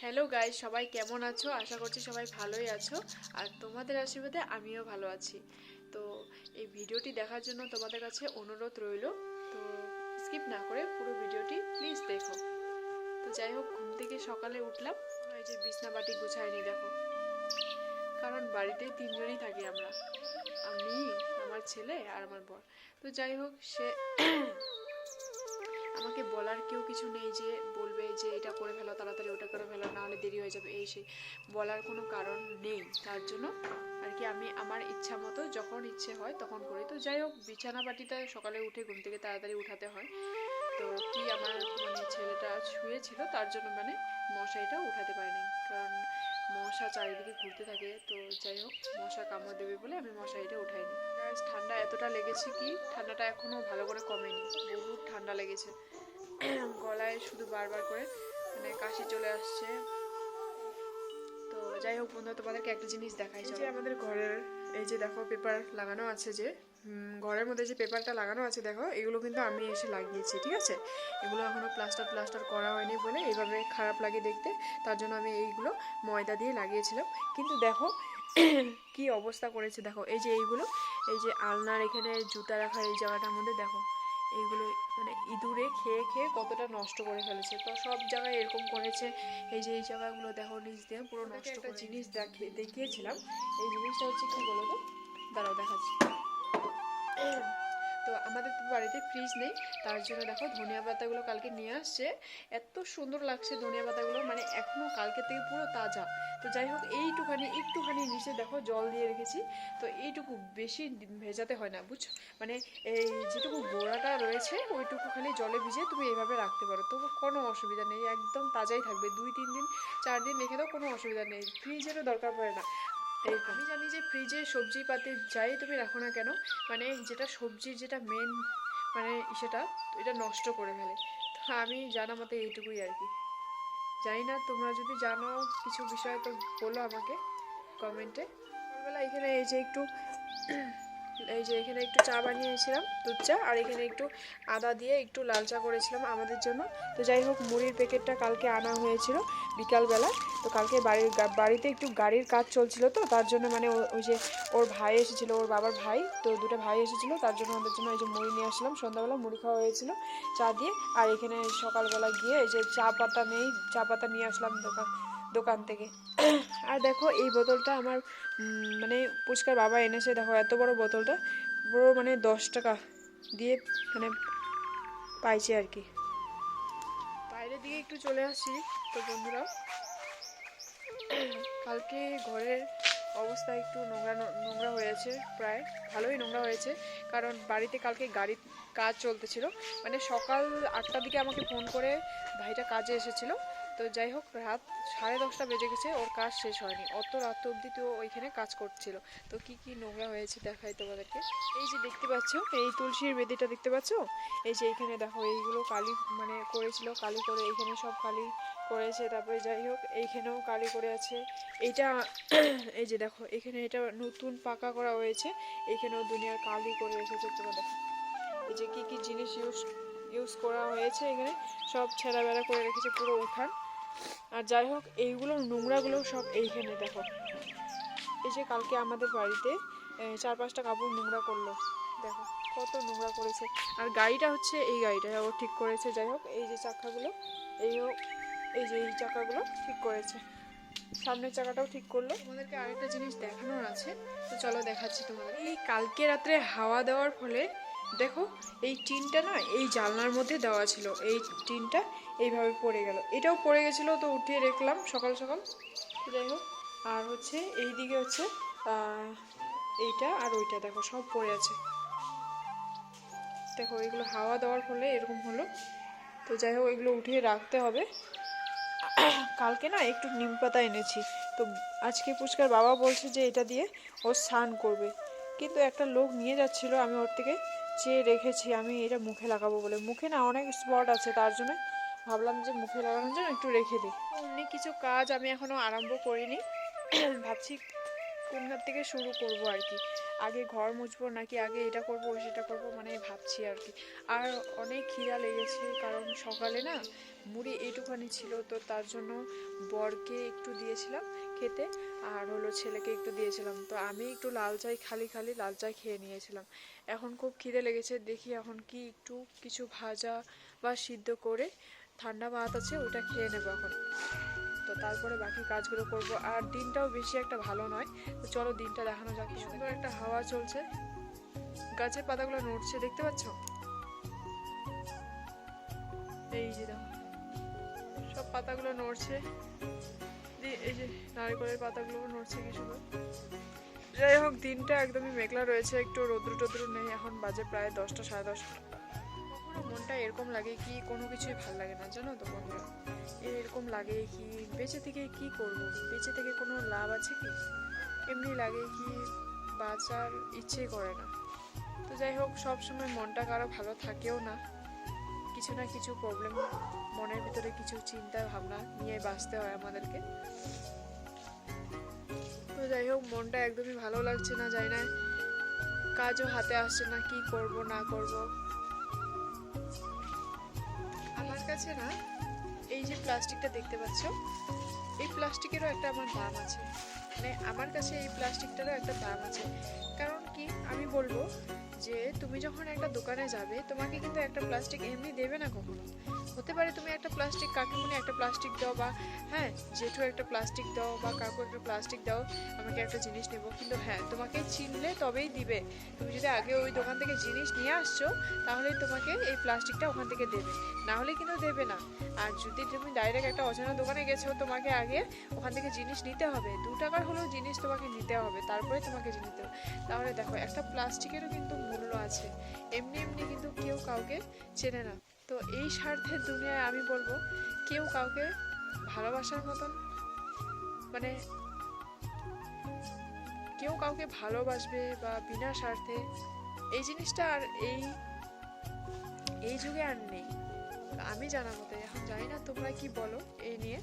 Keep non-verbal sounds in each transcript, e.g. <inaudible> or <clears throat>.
Hello guys সবাই কেমন আছো? আশা করছি সবাই ভালোই আছো। আর তোমাদের আশীর্বাদে আমিও ভালো আছি। তো এই ভিডিওটি দেখার জন্য তোমাদের কাছে অনুরোধ রইল। তো স্কিপ না করে পুরো ভিডিওটি প্লিজ দেখো। তো যাই হোক, ঘুম থেকে সকালে উঠলাম। এই যে বিছনা বাটি গুছাইনি দেখো। কারণ বাড়িতে তিনজনই থাকি আমরা। আমি, আমার ছেলে আর আমার বর। তো যাই হোক, সে বলার কেউ কিছু নেই যে বলবে যে এটা করে ফেলো, তাড়াতাড়ি ওটা করে ফেলো নাহলে দেরি হয়ে যাবে। এই সেই বলার কোনো কারণ নেই। তার জন্য আর কি আমি আমার ইচ্ছা মতো যখন ইচ্ছে হয় তখন করি। তো যাই হোক, বিছানা বাটিটা সকালে উঠে ঘুম থেকে তাড়াতাড়ি উঠাতে হয়। তো কি আমার মানে ছেলেটা শুয়েছিল, তার জন্য মানে মশাইটা উঠাতে পারিনি। কারণ মশা চারিদিকে ঘুরতে থাকে। তো যাই হোক, মশা কামড় দেবে বলে আমি মশারিটা উঠাইনি। ঠান্ডা এতটা লেগেছে কি, ঠান্ডাটা এখনও ভালো করে কমেনি। বহুত ঠান্ডা লেগেছে। গলায় শুধু বারবার করে মানে কাশি চলে আসছে। তো যাই হোক বন্ধু তোমাদেরকে একটা জিনিস দেখাই যে আমাদের ঘরের এই যে দেখো পেপার লাগানো আছে যে ঘরের মধ্যে যে পেপারটা লাগানো আছে দেখো এগুলো কিন্তু আমি এসে লাগিয়েছি ঠিক আছে? এগুলো এখনও প্লাস্টার প্লাস্টার করা হয়নি বলে এইভাবে খারাপ লাগে দেখতে তার জন্য আমি এইগুলো ময়দা দিয়ে লাগিয়েছিলাম। কিন্তু দেখো <clears throat> কি অবস্থা করেছে দেখো এই যে এইগুলো এই যে আলনার এখানে জুতা রাখার এই জায়গাটার মধ্যে দেখো এইগুলো মানে ইঁদুরে খেয়ে খেয়ে কতটা নষ্ট করে ফেলেছে। তো সব জায়গায় এরকম করেছে। এই যে এই জায়গাগুলো দেখো নিজ দিয়ে পুরো নষ্ট একটা জিনিস দেখিয়ে দেখিয়েছিলাম। এই জিনিসটা হচ্ছে কি বলতো? তো দাঁড়াও দেখাচ্ছি। তো আমাদের তো বাড়িতে ফ্রিজ নেই। তার জন্য দেখো ধনিয়া পাতাগুলো কালকে নিয়ে আসছে। এত সুন্দর লাগছে ধনিয়া পাতাগুলো মানে এখনও কালকে থেকে পুরো তাজা। তো যাই হোক, এইটুখানি, একটুখানি নিচে দেখো জল দিয়ে রেখেছি। তো এইটুকু বেশি ভেজাতে হয় না, বুঝছ? মানে এই যেটুকু গোড়াটা রয়েছে, ওইটুকু খালি জলে ভিজে তুমি এইভাবে রাখতে পারো। তো কোনো অসুবিধা নেই, একদম তাজাই থাকবে। দুই, তিন দিন, চার দিন রেখে দাও, কোনো অসুবিধা নেই। ফ্রিজেরও দরকার পড়ে না। আমি জানি যে ফ্রিজে সবজি পাতি যাই তুমি রাখো না কেন মানে যেটা সবজির যেটা মেন মানে সেটা এটা নষ্ট করে ফেলে। তো আমি জানা মতে এইটুকুই আর কি। জানি না, তোমরা যদি জানো কিছু বিষয় তো বলো আমাকে কমেন্টে সকালবেলা এখানে এই যে একটু এই যে এখানে একটু চা বানিয়েছিলাম, দুধ চা, আর এখানে একটু আদা দিয়ে একটু লাল চা করেছিলাম আমাদের জন্য। তো যাই হোক, মুড়ির প্যাকেটটা কালকে আনা হয়েছিল বিকালবেলা। তো কালকে বাড়ির বাড়িতে একটু গাড়ির কাজ চলছিল তো, তার জন্য মানে ওই যে ওর ভাই এসেছিল, ওর বাবার ভাই, তো দুটো ভাই এসেছিল, তার জন্য আমাদের জন্য এই যে মুড়ি নিয়ে আসলাম। সন্ধ্যাবেলা মুড়ি খাওয়া হয়েছিল চা দিয়ে। আর এখানে সকালবেলা গিয়ে এই যে চা পাতা নেই, চা পাতা নিয়ে আসলাম দোকান দোকান থেকে। আর দেখো, এই বোতলটা আমার মানে পুচকার বাবা এনেছে। দেখো, এত বড় বোতলটা, পুরো মানে দশ টাকা দিয়ে মানে পাইছে আর কি। বাইরের দিকে একটু চলে আসি তো বন্ধুরা। কালকে ঘরের অবস্থা একটু নোংরা নোংরা হয়েছে প্রায়। ভালোই নোংরা হয়েছে, কারণ বাড়িতে কালকে গাড়ির কাজ চলতেছিল। মানে সকাল আটটার দিকে আমাকে ফোন করে ভাইটা কাজে এসেছিল। তো যাই হোক, রাত সাড়ে দশটা বেজে গেছে, ওর কাজ শেষ হয়নি। অত রাত অবধি তো ওইখানে কাজ করছিল। তো কি কি নোংরা হয়েছে দেখাই তোমাদেরকে। এই যে দেখতে পাচ্ছ, এই তুলসীর বেদিটা দেখতে পাচ্ছ? এই যে এইখানে দেখো, এইগুলো কালি মানে করেছিল, কালি করে এইখানে সব কালি করেছে। তারপরে যাই হোক, এইখানেও কালি করে আছে। এইটা, এই যে দেখো, এখানে এটা নতুন পাকা করা হয়েছে। এইখানেও দুনিয়ার কালি করে রেখেছে তোমরা দেখো এই যে কি কি জিনিস ইউজ ইউজ করা হয়েছে এখানে? সব ছেঁড়া বেড়া করে রেখেছে, পুরো উঠান। আর যাই হোক, এইগুলো নোংরাগুলো সব এইখানে দেখো। যে কালকে আমাদের বাড়িতে চার পাঁচটা কাপড় নোংরা করল। দেখো, কত নোংরা করেছে। আর গাড়িটা হচ্ছে এই গাড়িটা, ও ঠিক করেছে। যাই হোক, এই যে চাকাগুলো, এই হোক এই যে এই চাকাগুলো ঠিক করেছে। সামনের চাকাটাও ঠিক করল। তোমাদেরকে আরেকটা জিনিস দেখানোর আছে, তো চলো দেখাচ্ছি তোমাদের এই কালকে রাত্রে হাওয়া দেওয়ার ফলে, দেখো, এই টিনটা না, এই জানলার মধ্যে দেওয়া ছিল। এই টিনটা এইভাবে পড়ে গেল। এটাও পড়ে গেছিল, তো উঠিয়ে রেখলাম সকাল সকাল। যাই হোক, আর হচ্ছে এই দিকে হচ্ছে এইটা আর ওইটা দেখো, সব পড়ে আছে। দেখো, এগুলো হাওয়া দেওয়ার ফলে এরকম হলো। তো যাই হোক, এগুলো উঠিয়ে রাখতে হবে। কালকে না একটু নিম পাতা এনেছি। তো আজকে পুচকার বাবা বলছে যে এটা দিয়ে ও স্নান করবে। কিন্তু একটা লোক নিয়ে যাচ্ছিল, আমি ওর থেকে চেয়ে রেখেছি, আমি এটা মুখে লাগাবো বলে। মুখে না অনেক স্পট আছে, তার জন্য ভাবলাম যে মুখে লাগানোর জন্য একটু রেখে দিই। অমনি কিছু কাজ আমি এখনও আরম্ভ করিনি। ভাবছি কোনখান থেকে শুরু করব আর কি। আগে ঘর মুছবো নাকি আগে এটা করব, সেটা করব মানে ভাবছি আর কি। আর অনেক খিদা লেগেছে, কারণ সকালে না মুড়ি এইটুখানি ছিল, তো তার জন্য বরকে একটু দিয়েছিলাম খেতে, আর হলো ছেলেকে একটু দিয়েছিলাম। তো আমি একটু লাল চাই, খালি খালি লাল চা খেয়ে নিয়েছিলাম। এখন খুব খিদে লেগেছে, দেখি এখন কি একটু কিছু ভাজা বা সিদ্ধ করে ঠান্ডা ভাত আছে ওটা খেয়ে নেব এখন। তো তারপরে বাকি কাজগুলো করব। আর দিনটাও বেশি একটা ভালো নয়। তো চলো দিনটা দেখানো যাক। সুন্দর একটা হাওয়া চলছে। গাছের পাতাগুলো নড়ছে, দেখতে পাচ্ছ? এই যে সব পাতাগুলো নড়ছে। এই যে নারকেলের পাতাগুলো নড়ছে, কি সুন্দর। যাই হোক, দিনটা একদমই মেঘলা রয়েছে। একটু রৌদ্র টদ্র নেই। এখন বাজে প্রায় দশটা, সাড়ে দশটা। মনটা এরকম লাগে কি কোনো কিছুই ভালো লাগে না, জানো তো বন্ধুরা? এরকম লাগে কি বেঁচে থেকে কি করব? বেঁচে থেকে কোনো লাভ আছে কি? এমনি লাগে কি বাঁচার ইচ্ছে করে না। তো যাই হোক, সব সময় মনটা কারও ভালো থাকেও না। কিছু না কিছু প্রবলেম মনের ভিতরে কিছু চিন্তা ভাবনা নিয়ে বাঁচতে হয় আমাদেরকে। তো যাই হোক, মনটা একদমই ভালো লাগছে না, যাই না। কাজও হাতে আসছে না, কি করব, না করব। কাছে না এই যে প্লাস্টিকটা দেখতে পাচ্ছ, এই প্লাস্টিকেরও একটা আমার দাম আছে। মানে আমার কাছে এই প্লাস্টিকটারও একটা দাম আছে। কারণ কি, আমি বলব যে তুমি যখন একটা দোকানে যাবে, তোমাকে কিন্তু একটা প্লাস্টিক এমনি দেবে না কখনো। হতে পারে তুমি একটা প্লাস্টিক কাকিমুনি, একটা প্লাস্টিক দাও বা হ্যাঁ জেঠু একটা প্লাস্টিক দাও বা কাকু একটা প্লাস্টিক দাও, আমাকে একটা জিনিস নেব। কিন্তু হ্যাঁ তোমাকে চিনলে তবেই দিবে। তুমি যদি আগে ওই দোকান থেকে জিনিস নিয়ে আসছো, তাহলে তোমাকে এই প্লাস্টিকটা ওখান থেকে দেবে। না হলে কিন্তু দেবে না। আর যদি তুমি ডাইরেক্ট একটা অজানা দোকানে গেছো, তোমাকে আগে ওখান থেকে জিনিস নিতে হবে। দু টাকার হলেও জিনিস তোমাকে নিতে হবে, তারপরে তোমাকে জিনিস হবে তাহলে দেখো, একটা প্লাস্টিকেরও কিন্তু মূল্য আছে। এমনি এমনি কিন্তু কেউ কাউকে চেনে না। তো এই স্বার্থের দুনিয়ায় আমি বলব, কেউ কাউকে ভালোবাসার মতন মানে কেউ কাউকে ভালোবাসবে বা বিনা স্বার্থে, এই জিনিসটা আর এই এই যুগে আর নেই। আমি জানা মতে এখন জানি না তোমরা কি বলো এই নিয়ে।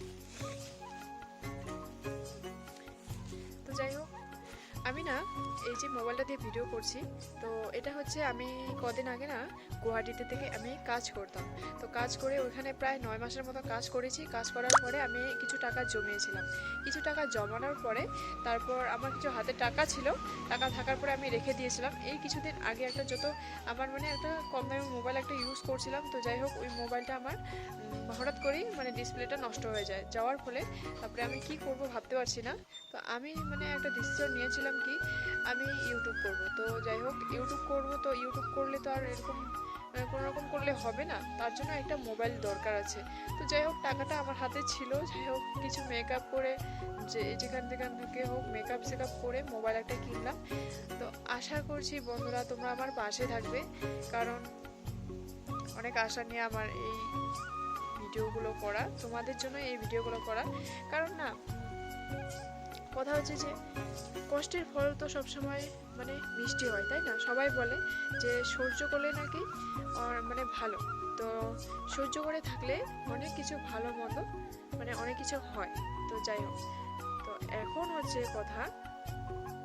তো যাই হোক আমি না, এই যে মোবাইলটা দিয়ে ভিডিও করছি, তো এটা হচ্ছে আমি কদিন আগে না গুয়াহাটিতে থেকে আমি কাজ করতাম। তো কাজ করে ওইখানে প্রায় নয় মাসের মতো কাজ করেছি। কাজ করার পরে আমি কিছু টাকা জমিয়েছিলাম। কিছু টাকা জমানোর পরে তারপর আমার কিছু হাতে টাকা ছিল, টাকা থাকার পরে আমি রেখে দিয়েছিলাম। এই কিছুদিন আগে একটা যত আমার মানে একটা কম দামি মোবাইল একটা ইউজ করছিলাম। তো যাই হোক, ওই মোবাইলটা আমার হঠাৎ করেই মানে ডিসপ্লেটা নষ্ট হয়ে যায়। যাওয়ার ফলে তারপরে আমি কি করব ভাবতে পারছি না। তো আমি মানে একটা ডিসিশন নিয়েছিলাম কি, আমি ইউটিউব করব। তো যাই হোক ইউটিউব করব তো ইউটিউব করলে তো আর এরকম কোনো রকম করলে হবে না। তার জন্য একটা মোবাইল দরকার আছে। তো যাই হোক, টাকাটা আমার হাতে ছিল। যাই হোক, কিছু মেকআপ করে যে, যেখান যেখান থেকে হোক মেকআপ সেকআপ করে মোবাইল একটা কিনলাম। তো আশা করছি বন্ধুরা, তোমরা আমার পাশে থাকবে। কারণ অনেক আশা নিয়ে আমার এই ভিডিওগুলো করা, তোমাদের জন্য এই ভিডিওগুলো করা। কারণ না কথা হচ্ছে যে কষ্টের ফল তো সবসময় মানে মিষ্টি হয়, তাই না? সবাই বলে যে সহ্য করলে নাকি মানে ভালো। তো সহ্য করে থাকলে অনেক কিছু ভালো মন্দ মানে অনেক কিছু হয়। তো যাই হোক, তো এখন হচ্ছে কথা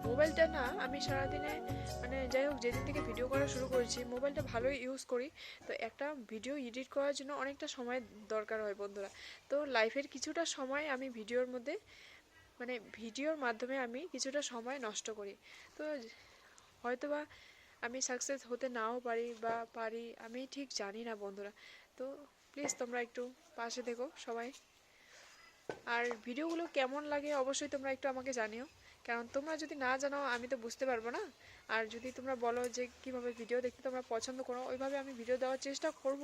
মোবাইলটা না আমি সারাদিনে মানে যাই হোক, যেদিন থেকে ভিডিও করা শুরু করেছি, মোবাইলটা ভালোই ইউজ করি। তো একটা ভিডিও এডিট করার জন্য অনেকটা সময় দরকার হয় বন্ধুরা। তো লাইফের কিছুটা সময় আমি ভিডিওর মধ্যে মানে ভিডিওর মাধ্যমে আমি কিছুটা সময় নষ্ট করি। তো হয়তোবা আমি সাকসেস হতে নাও পারি বা পারি, আমি ঠিক জানি না বন্ধুরা। তো প্লিজ তোমরা একটু পাশে দেখো সবাই। আর ভিডিওগুলো কেমন লাগে অবশ্যই তোমরা একটু আমাকে জানিও। কারণ তোমরা যদি না জানো আমি তো বুঝতে পারব না। আর যদি তোমরা বলো যে কীভাবে ভিডিও দেখতে তোমরা পছন্দ করো, ওইভাবে আমি ভিডিও দেওয়ার চেষ্টা করব।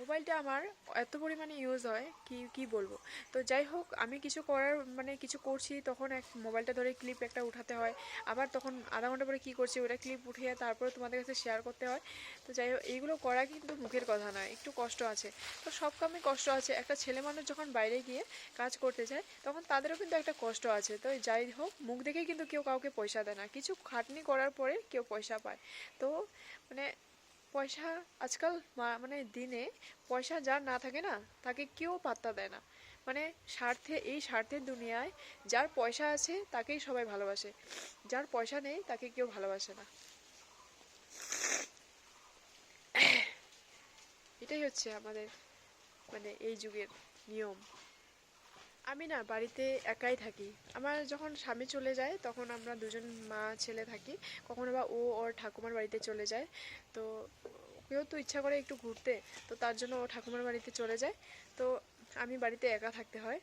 মোবাইলটা আমার এত পরিমাণে ইউজ হয়, কি কি বলব? তো যাই হোক, আমি কিছু করার মানে কিছু করছি, তখন এক মোবাইলটা ধরে ক্লিপ একটা উঠাতে হয়। আবার তখন আধা ঘণ্টা পরে কী করছি, ওটা ক্লিপ উঠিয়ে তারপরে তোমাদের কাছে শেয়ার করতে হয়। তো যাই হোক, এইগুলো করা কিন্তু মুখের কথা নয়, একটু কষ্ট আছে। তো সব কামে কষ্ট আছে। একটা ছেলে মানুষ যখন বাইরে গিয়ে কাজ করতে যায়, তখন তাদেরও কিন্তু একটা কষ্ট আছে। তো যাই হোক, মুখ দেখেই কিন্তু কেউ কাউকে পয়সা দেয় না। কিছু খাটনি করার পরে কেউ পয়সা পায়। তো মানে পয়সা আজকাল মানে দিনে পয়সা যার না থাকে না, তাকে কেউ পাত্তা দেয় না। মানে স্বার্থে, এই স্বার্থের দুনিয়ায় যার পয়সা আছে তাকেই সবাই ভালোবাসে। যার পয়সা নেই তাকে কেউ ভালোবাসে না। এটাই হচ্ছে আমাদের মানে এই যুগের নিয়ম। আমি না বাড়িতে একাই থাকি। আমার যখন স্বামী চলে যায়, তখন আমরা দুজন মা ছেলে থাকি। কখনো বা ও ওর ঠাকুমার বাড়িতে চলে যায়। তো কেউ তো ইচ্ছা করে একটু ঘুরতে, তো তার জন্য ও ঠাকুমার বাড়িতে চলে যায়। তো আমি বাড়িতে একা থাকতে হয়।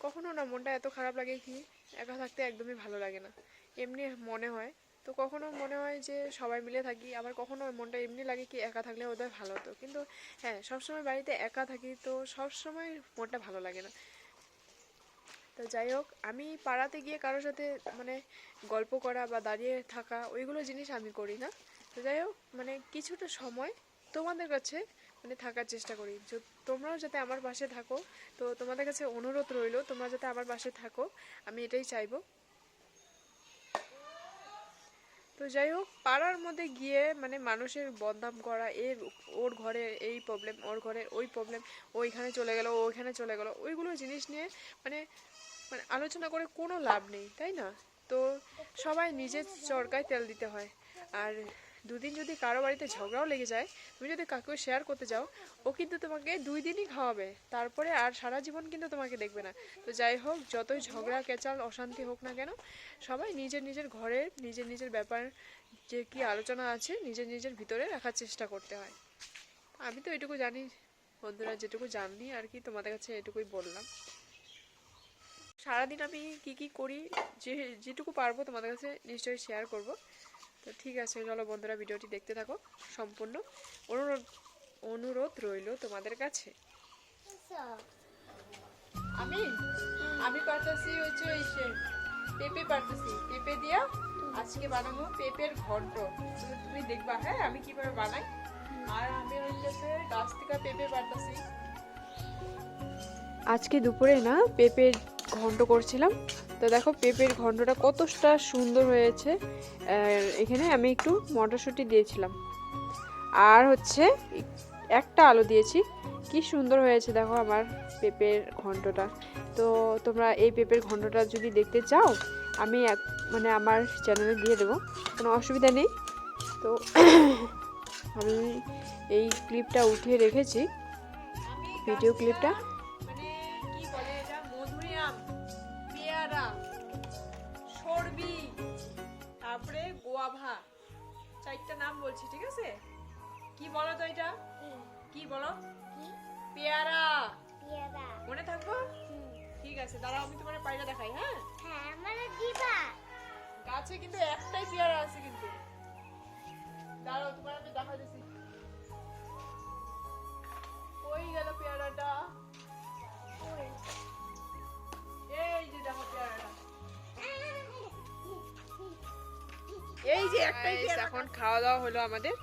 কখনো না মনটা এত খারাপ লাগে কি, একা থাকতে একদমই ভালো লাগে না। এমনি মনে হয়। তো কখনো মনে হয় যে সবাই মিলে থাকি, আবার কখনো মনটা এমনি লাগে কি একা থাকলে ওদের ভালো হতো। কিন্তু হ্যাঁ সবসময় বাড়িতে একা থাকি তো সবসময় মনটা ভালো লাগে না। তো যাই হোক, আমি পাড়াতে গিয়ে কারোর সাথে মানে গল্প করা বা দাঁড়িয়ে থাকা ওইগুলো জিনিস আমি করি না। তো যাই হোক মানে কিছুটা সময় তোমাদের কাছে মানে থাকার চেষ্টা করি। তোমরাও যাতে আমার পাশে থাকো, তো তোমাদের কাছে অনুরোধ রইল, তোমরা যাতে আমার পাশে থাকো, আমি এটাই চাইব। তো যাই হোক, পাড়ার মধ্যে গিয়ে মানে মানুষের বদনাম করা, এর ওর ঘরে এই প্রবলেম ওর ঘরে ওই প্রবলেম ওইখানে চলে গেল, ওইখানে চলে গেল, ওইগুলো জিনিস নিয়ে মানে মানে আলোচনা করে কোনো লাভ নেই, তাই না? তো সবাই নিজের চরকায় তেল দিতে হয়। আর দুদিন যদি কারও বাড়িতে ঝগড়াও লেগে যায়, তুমি যদি কাউকে শেয়ার করতে যাও, ও কিন্তু তোমাকে দুই দিনই খাওয়াবে। তারপরে আর সারা জীবন কিন্তু তোমাকে দেখবে না। তো যাই হোক, যতই ঝগড়া, কেচাল, অশান্তি হোক না কেন, সবাই নিজের নিজের ঘরের নিজের নিজের ব্যাপার, যে কি আলোচনা আছে, নিজের নিজের ভিতরে রাখার চেষ্টা করতে হয়। আমি তো এটুকু জানি, বন্ধুরা, যেটুকু জানি আর কি, তোমাদের কাছে এটুকুই বললাম। সারাদিন আমি কি কি করি, যে, যেটুকু পারব তোমাদের কাছে নিশ্চয়ই শেয়ার করব। তো ঠিক আছে, চলো বন্ধুরা ভিডিওটি দেখতে থাকো সম্পূর্ণ। অনুরোধ অনুরোধ রইল তোমাদের কাছে। আমি আমি পারতেছি হচ্ছে ওই পেঁপে পারতেছি। পেঁপে দিয়া আজকে বানাবো পেঁপের ঘন্ট। তুমি দেখবা হ্যাঁ আমি কীভাবে বানাই। আর আমি হচ্ছে গাছ থেকে পেঁপে পারতেছি। আজকে দুপুরে না পেঁপের ঘন্ট করছিলাম। তো দেখো পেঁপের ঘন্টটা কতটা সুন্দর হয়েছে। এখানে আমি একটু মটরশুঁটি দিয়েছিলাম। আর হচ্ছে একটা আলু দিয়েছি। কি সুন্দর হয়েছে দেখো আমার পেঁপের ঘন্টটা। তো তোমরা এই পেঁপের ঘন্টটা যদি দেখতে চাও, আমি এক মানে আমার চ্যানেলে দিয়ে দেবো। কোনো অসুবিধা নেই। তো আমি এই ক্লিপটা উঠিয়ে রেখেছি। ভিডিও ক্লিপটা। গোয়াভা চারটা নাম বলছি ঠিক আছে? কি বলো তো এটা? কি বলো? পেয়ারা। মনে থাকব? ঠিক আছে দাঁড়াও আমি তোমার পায়রা দেখাই হ্যাঁ? হ্যাঁ গাছে কিন্তু একটাই পেয়ারা আছে কিন্তু। দাঁড়াও তোমার আমি দেখা দিছি। কই গেল এখন খাওয়া দাওয়া হলো আমাদের।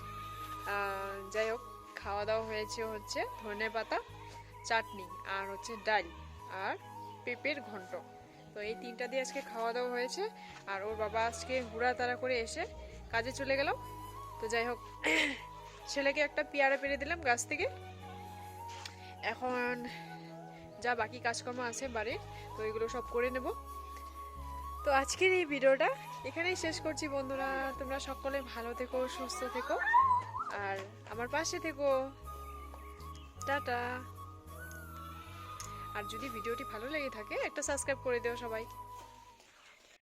যাই হোক খাওয়া দাওয়া হয়েছে হচ্ছে ধনে পাতা চাটনি আর হচ্ছে ডাল আর পেঁপের ঘন্ট। তো এই তিনটা দিয়ে আজকে খাওয়া দাওয়া হয়েছে। আর ওর বাবা আজকে হুড়া তাড়া করে এসে কাজে চলে গেল। তো যাই হোক <clears throat> ছেলেকে একটা পেয়ারা পেরে দিলাম গাছ থেকে। এখন যা বাকি কাজকর্ম আছে বাড়ির তো এগুলো সব করে নেব। তো আজকের এই ভিডিওটা এখানেই শেষ করছি বন্ধুরা। তোমরা সকলে ভালো থেকো, সুস্থ থেকো। আর আমার পাশে থেকো। টাটা। আর যদি ভিডিওটি ভালো লেগে থাকে, একটা সাবস্ক্রাইব করে দেও সবাই।